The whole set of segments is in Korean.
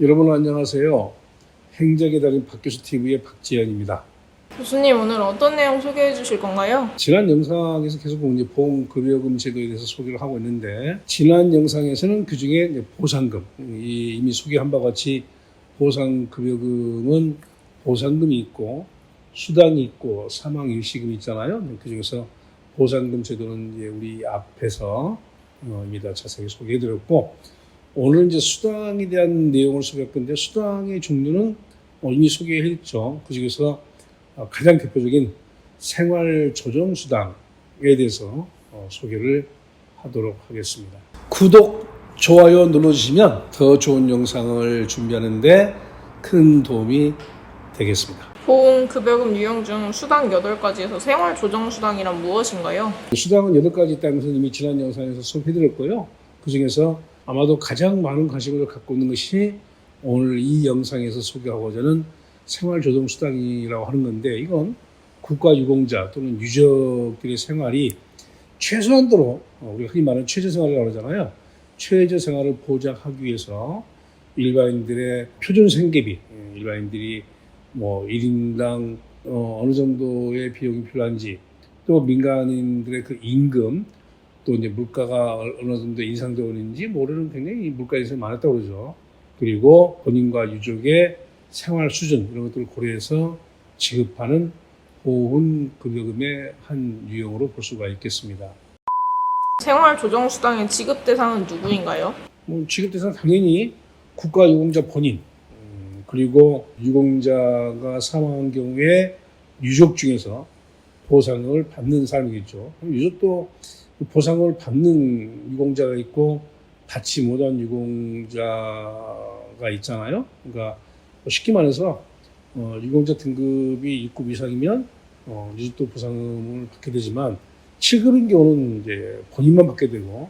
여러분 안녕하세요. 행적의 달인 박교수 TV의 박지현입니다. 교수님 오늘 어떤 내용 소개해 주실 건가요? 지난 영상에서 계속 이제 보험급여금 제도에 대해서 소개를 하고 있는데 지난 영상에서는 그 중에 보상금 이 이미 소개한 바와 같이 보상급여금은 보상금이 있고 수당이 있고 사망 일시금이 있잖아요. 그 중에서 보상금 제도는 이제 우리 앞에서 어, 이미 다 자세히 소개해 드렸고 오늘 이제 수당에 대한 내용을 소개할 건데 수당의 종류는 어, 이미 소개했죠. 그 중에서 어, 가장 대표적인 생활 조정 수당에 대해서 어, 소개를 하도록 하겠습니다. 구독, 좋아요 눌러주시면 더 좋은 영상을 준비하는데 큰 도움이 되겠습니다. 보험급여금 유형 중 수당 8가지에서 생활조정수당이란 무엇인가요? 수당은 8가지 있다는 것은 이미 지난 영상에서 소개해드렸고요. 그 중에서 아마도 가장 많은 관심을 갖고 있는 것이 오늘 이 영상에서 소개하고자 하는 생활조정수당이라고 하는 건데 이건 국가유공자 또는 유족들의 생활이 최소한도로 어, 우리가 흔히 말하는 최저생활이라고 하잖아요. 최저생활을 보장하기 위해서 일반인들의 표준 생계비, 예, 일반인들이 뭐 1인당 어, 느 정도의 비용이 필요한지 또 민간인들의 그 임금 또 이제 물가가 어느 정도 인상되는지 모르는 굉장히 물가 인상이 많았다고 그러죠. 그리고 본인과 유족의 생활 수준 이런 것들을 고려해서 지급하는 보훈급여금의 한 유형으로 볼 수가 있겠습니다. 생활 조정 수당의 지급 대상은 누구인가요? 뭐 지급 대상 당연히 국가 유공자 본인 음, 그리고 유공자가 사망한 경우에 유족 중에서 보상을 받는 사람이겠죠. 그럼 유족도 그 보상을 받는 유공자가 있고 받지 못한 유공자가 있잖아요. 그러니까 뭐 쉽게 말해서 어, 유공자 등급이 6급 이상이면 어, 유족도 보상을 받게 되지만 7급인 경우는 이제 본인만 받게 되고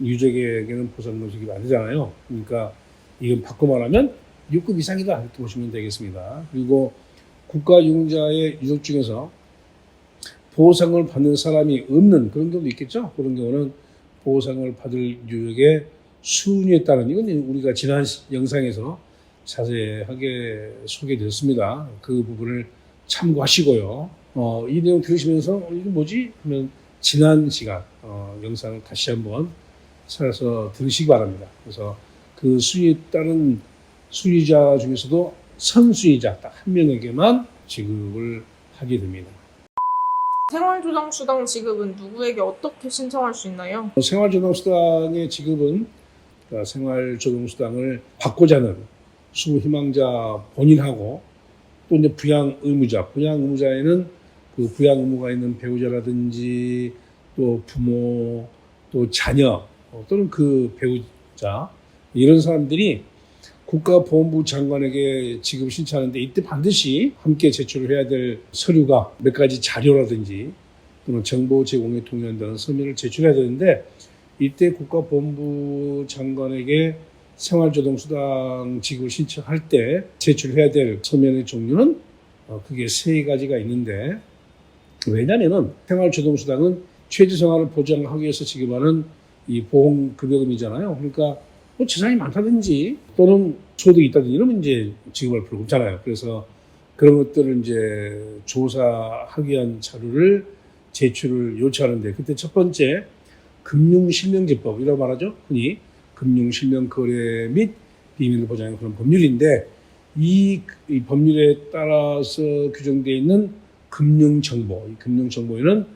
유족에게는 보상 금액이 안 되잖아요. 그러니까 이건 바꿔 말하면 6급 이상이다 이렇게 보시면 되겠습니다. 그리고 국가 유공자의 유족 중에서 보상을 받는 사람이 없는 그런 경우도 있겠죠. 그런 경우는 보상을 받을 유족의 순위에 따른 이건 우리가 지난 영상에서 자세하게 소개드렸습니다. 그 부분을 참고하시고요. 어, 이 내용 들으시면서 어, 이게 뭐지? 하면 지난 시간 어, 영상을 다시 한번 찾아서 들으시기 바랍니다. 그래서 그 수위에 따른 수의자 중에서도 선수의자 딱 한 명에게만 지급을 하게 됩니다. 생활조정수당 지급은 누구에게 어떻게 신청할 수 있나요? 생활조정수당의 지급은 그러니까 생활조정수당을 받고자 하는 수희망자 본인하고 또 이제 부양 의무자, 부양 의무자에는 그 부양 의무가 있는 배우자라든지 또 부모 또 자녀 어, 또는 그 배우자 이런 사람들이 국가보훈부 장관에게 지급 신청하는데 이때 반드시 함께 제출을 해야 될 서류가 몇 가지 자료라든지 또는 정보 제공에 동의한다는 서면을 제출해야 되는데 이때 국가보훈부 장관에게 생활조동수당 지급을 신청할 때 제출해야 될 서면의 종류는 어, 그게 세 가지가 있는데 왜냐면은 생활조동수당은 최저생활을 보장하기 위해서 지급하는 이 보험급여금이잖아요. 그러니까 뭐 재산이 많다든지 또는 소득이 있다든지 이러면 이제 지급할 필요가 없잖아요. 그래서 그런 것들을 이제 조사하기 위한 자료를 제출을 요청하는데 그때 첫 번째 금융실명제법이라고 말하죠. 흔히 금융실명거래 및 비밀을 보장하는 그런 법률인데 이, 이 법률에 따라서 규정되어 있는 금융정보, 이 금융정보에는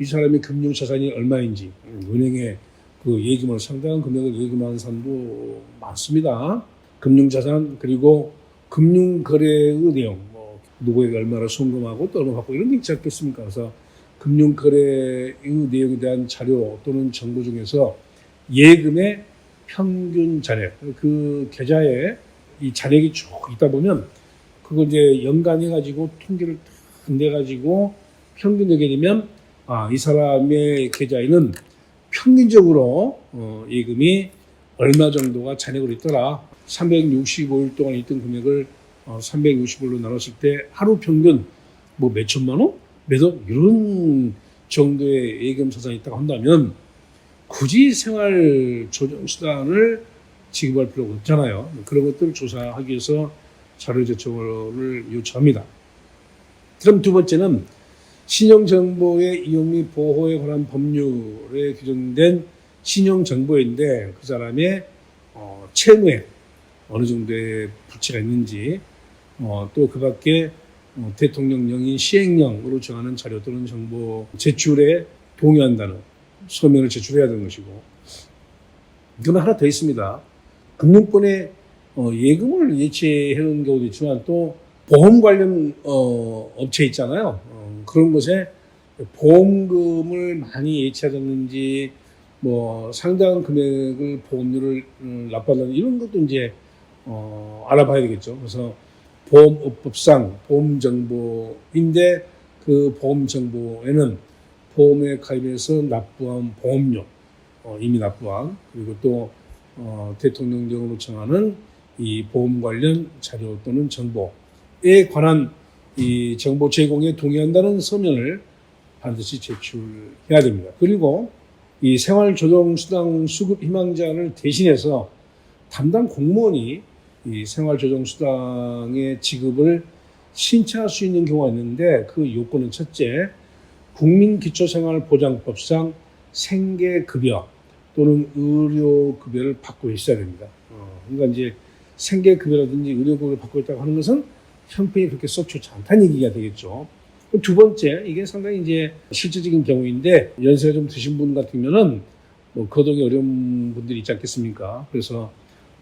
이 사람의 금융자산이 얼마인지 은행에 그 예금을 상당한 금액을 예금하는 사람도 많습니다. 금융자산 그리고 금융거래의 내용, 뭐 누구에게 얼마나 송금하고 또 얼마 받고 이런 게 있지 않겠습니까? 그래서 금융거래의 내용에 대한 자료 또는 정보 중에서 예금의 평균 잔액, 그 계좌에 이 잔액이 쭉 있다 보면 그걸 이제 연간해 가지고 통계를 딱 내가지고 평균 내게 되면 아, 이 사람의 계좌에는 평균적으로 어, 예금이 얼마 정도가 잔액으로 있더라. 365일 동안 있던 금액을 어, 365일로 나눴을 때 하루 평균 뭐 몇천만 원? 몇억? 이런 정도의 예금 자산이 있다고 한다면 굳이 생활 조정 수단을 지급할 필요가 없잖아요. 그런 것들을 조사하기 위해서 자료 제출을 요청합니다. 그럼 두 번째는 신용정보의 이용 및 보호에 관한 법률에 규정된 신용정보인데 그 사람의 어, 채무에 어느 정도의 부채가 있는지 어, 또 그 밖에 어, 대통령령인 시행령으로 정하는 자료 또는 정보 제출에 동의한다는 서면을 제출해야 되는 것이고 그러면 하나 더 있습니다. 금융권에 어, 예금을 예치해 놓은 경우도 있지만 또 보험 관련 어, 업체 있잖아요. 어, 그런 곳에 보험금을 많이 예치하셨는지 뭐 상당한 금액을 보험료를 음, 납부하는 이런 것도 이제 어, 알아봐야 되겠죠. 그래서 보험업법상 보험정보인데 그 보험정보에는 보험에 가입해서 납부한 보험료 어, 이미 납부한 그리고 또 어, 대통령령으로 정하는 이 보험 관련 자료 또는 정보에 관한 이 정보 제공에 동의한다는 서면을 반드시 제출해야 됩니다. 그리고 이 생활조정수당 수급 희망자를 대신해서 담당 공무원이 이 생활조정수당의 지급을 신청할 수 있는 경우가 있는데 그 요건은 첫째, 국민기초생활보장법상 생계급여 또는 의료급여를 받고 있어야 됩니다. 어, 그러니까 이제 생계급여라든지 의료급여를 받고 있다고 하는 것은 형편이 그렇게 썩 좋지 않다는 얘기가 되겠죠. 그두 번째, 이게 상당히 이제 실질적인 경우인데 연세가 좀 드신 분 같으면은 뭐 거동이 어려운 분들이 있지 않겠습니까? 그래서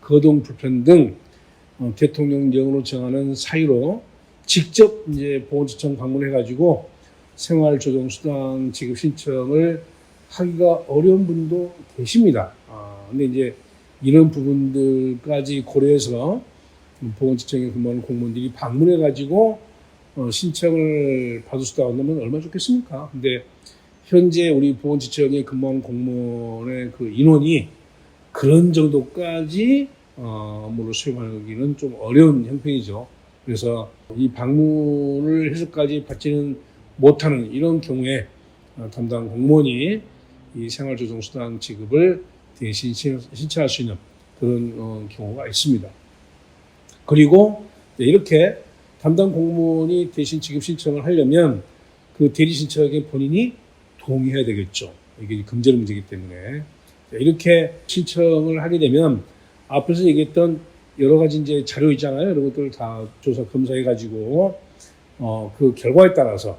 거동 불편 등 어, 대통령령으로 정하는 사유로 직접 이제 보건지청 방문해가지고 생활조정수당 지급 신청을 하기가 어려운 분도 계십니다. 아, 근데 이제 이런 부분들까지 고려해서 보건지청에 근무하는 공무원들이 방문해 가지고 어, 신청을 받을 수 있다면 얼마나 좋겠습니까? 근데 현재 우리 보건지청에 근무하는 공무원의 그 인원이 그런 정도까지 어, 업무를 수행하기는 좀 어려운 형편이죠. 그래서 이 방문을 해서까지 받지는 못하는 이런 경우에 어, 담당 공무원이 이 생활조정수당 지급을 대신 신- 신청할 수 있는 그런 어, 경우가 있습니다. 그리고 네, 이렇게 담당 공무원이 대신 지급 신청을 하려면 그 대리 신청에 본인이 동의해야 되겠죠. 이게 금전 문제이기 때문에 네, 이렇게 신청을 하게 되면 앞에서 얘기했던 여러 가지 이제 자료 있잖아요. 이런 것들을 다 조사 검사해 가지고 어, 그 결과에 따라서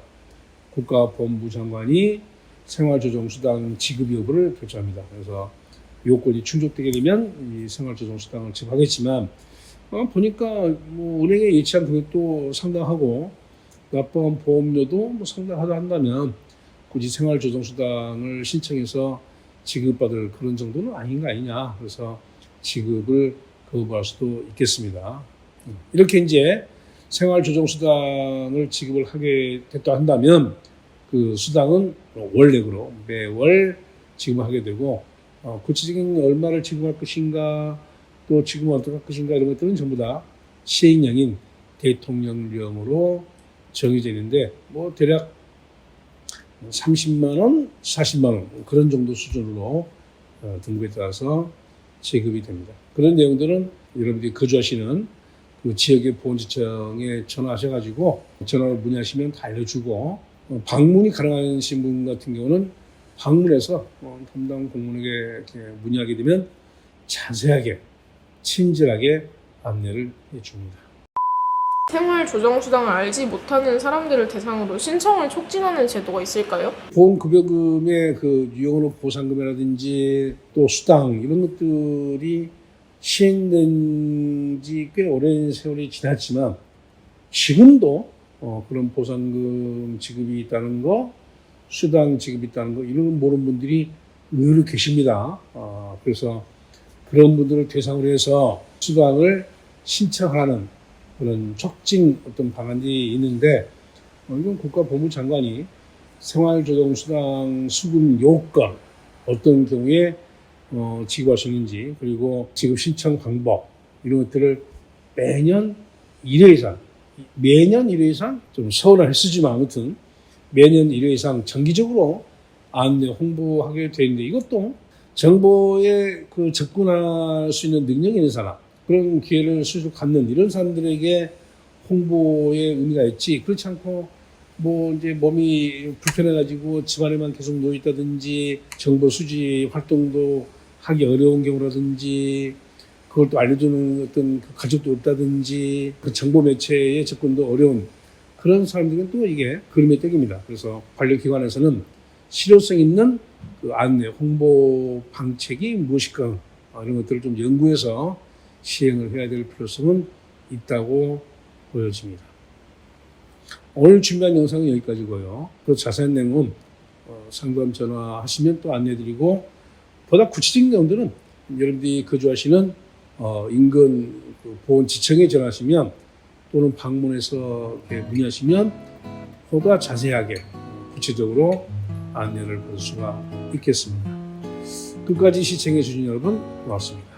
국가보훈부 장관이 생활조정수당 지급 여부를 결정합니다. 그래서 요건이 충족되게 되면 이 생활조정수당을 지급하겠지만 어, 보니까 뭐 은행에 예치한 금액도 상당하고 납부한 보험료도 뭐 상당하다 한다면 굳이 생활조정수당을 신청해서 지급받을 그런 정도는 아닌 거 아니냐. 그래서 지급을 거부할 수도 있겠습니다. 이렇게 이제 생활조정수당을 지급을 하게 됐다 한다면 그 수당은 월액으로 매월 지급하게 되고 어, 구체적인 얼마를 지급할 것인가 또 지금 어떻게 할 것인가 이런 것들은 전부 다 시행령인 대통령령으로 정해져 있는데 뭐 대략 30만 원, 40만 원 그런 정도 수준으로 어, 등급에 따라서 지급이 됩니다. 그런 내용들은 여러분들이 거주하시는 그 지역의 보건지청에 전화하셔가지고 전화로 문의하시면 다 알려주고 어, 방문이 가능하신 분 같은 경우는 방문해서 어, 담당 공무원에게 문의하게 되면 자세하게 친절하게 안내를 해줍니다. 생활 조정 수당을 알지 못하는 사람들을 대상으로 신청을 促진하는 제도가 있을까요? 보험급여금의 그 유형으로 보상금이라든지 또 수당 이런 것들이 시행된 지 꽤 오랜 세월이 지났지만 지금도 어, 그런 보상금 지급이 있다는 거, 수당 지급이 있다는 거 이런 걸 모르는 분들이 의외로 계십니다. 어, 그래서 그런 분들을 대상으로 해서 수당을 신청하는 그런 촉진 어떤 방안이 있는데 어, 이건 국가보훈장관이 생활조정수당 수급 요건 어떤 경우에 어, 지급할 수 있는지 그리고 지급 신청 방법 이런 것들을 매년 1회 이상 매년 1회 이상 좀 서운한 횟수지만 아무튼 매년 1회 이상 정기적으로 안내 홍보하게 되어 있는데 이것도 정보에 그 접근할 수 있는 능력이 있는 사람, 그런 기회를 스스로 갖는 이런 사람들에게 홍보의 의미가 있지. 그렇지 않고 뭐 이제 몸이 불편해가지고 집안에만 계속 누워 있다든지 정보 수집 활동도 하기 어려운 경우라든지 그걸 또 알려주는 어떤 그 가족도 없다든지 그 정보 매체에 접근도 어려운 그런 사람들은 또 이게 그림의 떡입니다. 그래서 관료기관에서는 실효성 있는 그 안내, 홍보 방책이 무엇일까 어, 이런 것들을 좀 연구해서 시행을 해야 될 필요성은 있다고 보여집니다. 오늘 준비한 영상은 여기까지고요. 그 자세한 내용은 어, 상담 전화하시면 또 안내드리고 보다 구체적인 내용들은 여러분들이 거주하시는 어, 인근 그 보건지청에 전화하시면 또는 방문해서 문의하시면 보다 자세하게 어, 구체적으로 안내를 받을 수가 있겠습니다. 끝까지 시청해 주신 여러분 고맙습니다.